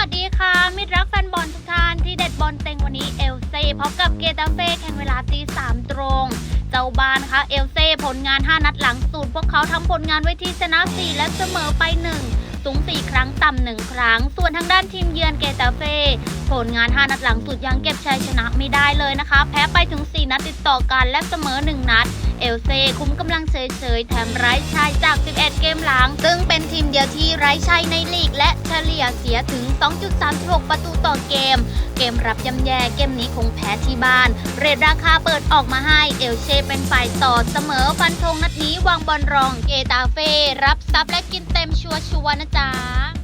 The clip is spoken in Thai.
วัสดีค่ะ มิตรรักแฟนบอลทุกท่านที่เด็ดบอลเต็งวันนี้เอลเซ่พบกับเกตาเฟ่แข่งเวลาตีสามตรง เจ้าบ้านคะเอลเซ่ผลงาน 5 นัดหลังสุดพวกเขาทำผลงานไว้ที่ชนะ 4 และเสมอไป 1 สูง 4 ครั้งต่ำหนึ่งครั้ง ส่วนทางด้านทีมเยือนเกตาเฟ่ผลงาน 5 นัดหลังสุดยังเก็บชัยชนะไม่ได้เลยนะคะ แพ้ไปถึง 4 นัดติดต่อกันและเสมอ 1 นัด เอลเซ่คุ้มกำลังเฉยๆ แถมไร้ชัยจาก 11 เกมหลัง ซึ่งเป็นทีมเดียวที่ไร้ชัยในลีก และเฉลี่ยเสียถึง 2.36 ประตูต่อเกม เกมรับย่ำแย่เกมนี้คงแพ้ที่บ้าน เรทราคาเปิดออกมาให้เอลเช่เป็นฝ่ายต่อเสมอฟันธงนัดนี้วางบอลรองเกตาเฟ่รับซับและกินเต็มชัวร์ๆนะจ๊ะ